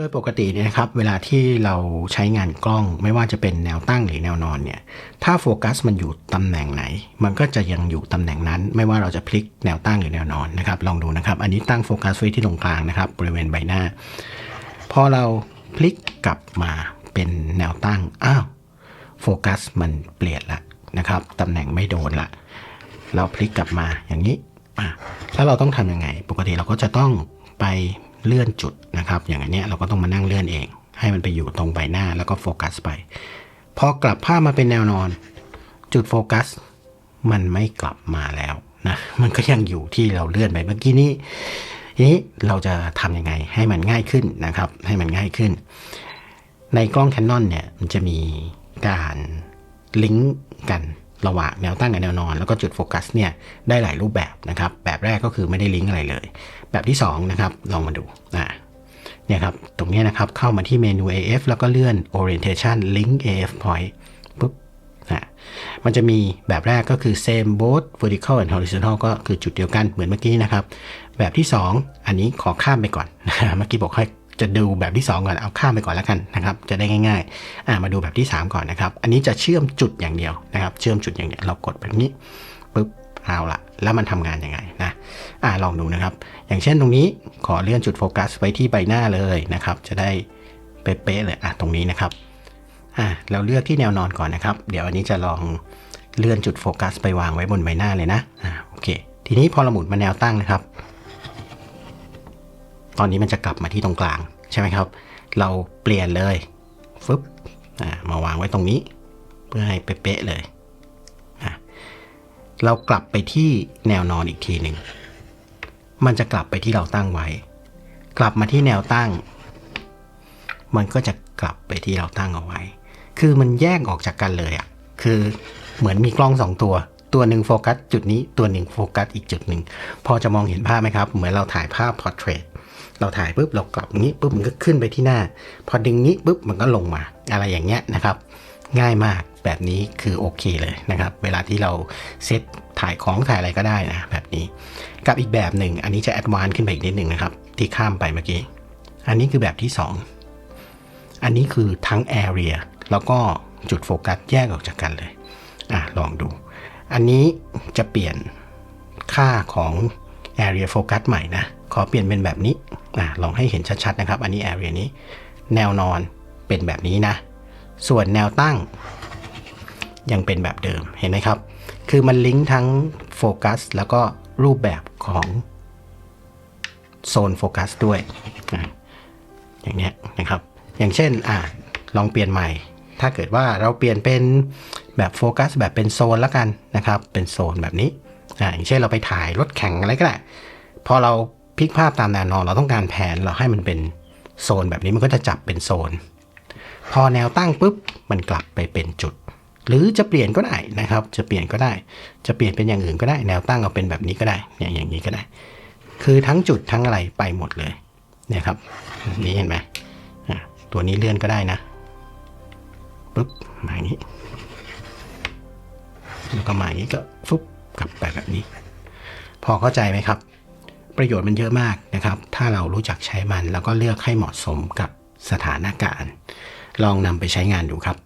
โดยปกติเนี่ยนะครับเวลาที่เราใช้งานกล้องไม่ว่าจะเป็นแนวตั้งหรือแนวนอนเนี่ยถ้าโฟกัสมันอยู่ตำแหน่งไหน มันก็จะยังอยู่ตำแหน่งนั้น ไม่ว่าเราจะพลิกแนวตั้งหรือแนวนอนนะครับลองดูนะครับ อันนี้ตั้งโฟกัสไว้ที่ตรงกลางนะครับบริเวณใบหน้า พอเราพลิกกลับมาเป็นแนวตั้งอ้าวโฟกัสมันเปลี่ยนละนะครับตำแหน่งไม่โดนละเราพลิกกลับมาอย่างนี้อะแล้วเราต้องทำยังไง ปกติเราก็จะต้องไปเลื่อนจุด นะครับ อย่างอันเนี้ยเราก็ต้องมานั่งเลื่อนเอง ให้มันไปอยู่ตรงใบหน้าแล้วก็โฟกัสไป พอกลับภาพมาเป็นแนวนอน จุดโฟกัส มันไม่กลับมาแล้วนะ มันก็ยังอยู่ที่เราเลื่อนไปเมื่อกี้นี้ทีนี้เราจะทำยังไงให้มันง่ายขึ้นนะครับ ให้มันง่ายขึ้น ในกล้อง Canon เนี่ยมันจะมีการลิงก์กันระหว่างแนวตั้งกับแนวนอน แล้วก็จุดโฟกัสเนี่ยได้หลายรูปแบบนะครับ แบบแรกก็คือไม่ได้ลิงก์อะไรเลย แบบที่2นะครับลองมาดูอ่า เนี่ยครับตรงนี้นะครับเข้ามาที่เมนู AF แล้วก็เลื่อน orientation link AF point ปุ๊บนะมันจะมีแบบแรกก็คือ same both vertical and horizontal ก็คือจุดเดียวกันเหมือนเมื่อกี้นะครับ แบบที่ 2 อันนี้ขอข้ามไปก่อน เมื่อกี้บอกให้จะดูแบบที่ 2 ก่อนเอาข้ามไปก่อนแล้วกันนะครับ จะได้ง่ายๆมาดูแบบที่ 3 ก่อนนะครับ อันนี้จะเชื่อมจุดอย่างเดียวนะครับ เชื่อมจุดอย่างเดียวเรากดแบบนี้ปุ๊บเอาละแล้วมันทำงานยังไงนะ อ่าลองดูนะครับ อย่างเช่นตรงนี้ขอเลื่อนจุดโฟกัสไว้ที่ใบหน้าเลยนะครับ จะได้เป๊ะๆเลยอะตรงนี้นะครับอ่าเราเลือกที่แนวนอนก่อนนะครับ เดี๋ยวอันนี้จะลองเลื่อนจุดโฟกัสไปวางไว้บนใบหน้าเลยนะอ่าโอเค ทีนี้พอเราหมุนมาแนวตั้งนะครับ ตอนนี้มันจะกลับมาที่ตรงกลางใช่ไหมครับ เราเปลี่ยนเลยฟึบอ่ามาวางไว้ตรงนี้ เพื่อให้เป๊ะๆเลย เรากลับไปที่แนวนอนอีกทีหนึ่ง มันจะกลับไปที่เราตั้งไว้ กลับมาที่แนวตั้ง มันก็จะกลับไปที่เราตั้งเอาไว้ คือมันแยกออกจากกันเลยอะ่ะ คือเหมือนมีกล้องสองตัว ตัวหนึ่งโฟกัสจุดนี้ ตัวหนึ่งโฟกัสอีกจุดหนึ่ง พอจะมองเห็นภาพไหมครับ เหมือนเราถ่ายภาพพอร์เทรต เราถ่ายปุ๊บเรากลับอย่างนี้ปุ๊บมันก็ขึ้นไปที่หน้า พอดึงนี้ปุ๊บมันก็ลงมา อะไรอย่างเงี้ยนะครับ ง่ายมาก แบบนี้คือโอเคเลยนะครับ เวลาที่เราเซตถ่ายของถ่ายอะไรก็ได้นะแบบนี้ กับอีกแบบหนึ่ง อันนี้จะแอดวานซ์ขึ้นไปอีกนิดหนึ่งนะครับ ที่ข้ามไปเมื่อกี้ อันนี้คือแบบที่ 2 อันนี้คือทั้ง area แล้วก็จุดโฟกัสแยกออกจากกันเลยอะลองดู อันนี้จะเปลี่ยนค่าของ area focus ใหม่นะ ขอเปลี่ยนเป็นแบบนี้อะลองให้เห็นชัดๆนะครับ อันนี้ area นี้ แนวนอนเป็นแบบนี้นะ ส่วนแนวตั้ง ยังเป็นแบบเดิมเห็นไหมครับ คือมันลิงก์ทั้งโฟกัสแล้วก็รูปแบบของโซนโฟกัสด้วยอย่างเนี้ยนะครับ อย่างเช่นอะลองเปลี่ยนใหม่ ถ้าเกิดว่าเราเปลี่ยนเป็นแบบโฟกัสแบบเป็นโซนแล้วกันนะครับ เป็นโซนแบบนี้อ่าอย่างเช่นเราไปถ่ายรถแข่งอะไรก็ได้พอเราพลิกภาพตามแนวนอนเราต้องการแผนเราให้มันเป็นโซนแบบนี้มันก็จะจับเป็นโซน พอแนวตั้งปุ๊บมันกลับไปเป็นจุด หรือจะเปลี่ยนก็ได้นะครับ จะเปลี่ยนก็ได้ จะเปลี่ยนเป็นอย่างอื่นก็ได้ แนวตั้งเอาเป็นแบบนี้ก็ได้เนี่ยอย่างนี้ก็ได้ คือทั้งจุดทั้งอะไรไปหมดเลยนี่ครับนี่เห็นไหมตัวนี้เลื่อนก็ได้นะปุ๊บมาอย่างนี้แล้วก็มาอย่างนี้ก็ฟุบกลับไปแบบนี้ พอเข้าใจไหมครับ ประโยชน์มันเยอะมากนะครับ ถ้าเรารู้จักใช้มันแล้วก็เลือกให้เหมาะสมกับสถานการณ์ ลองนำไปใช้งานดูครับ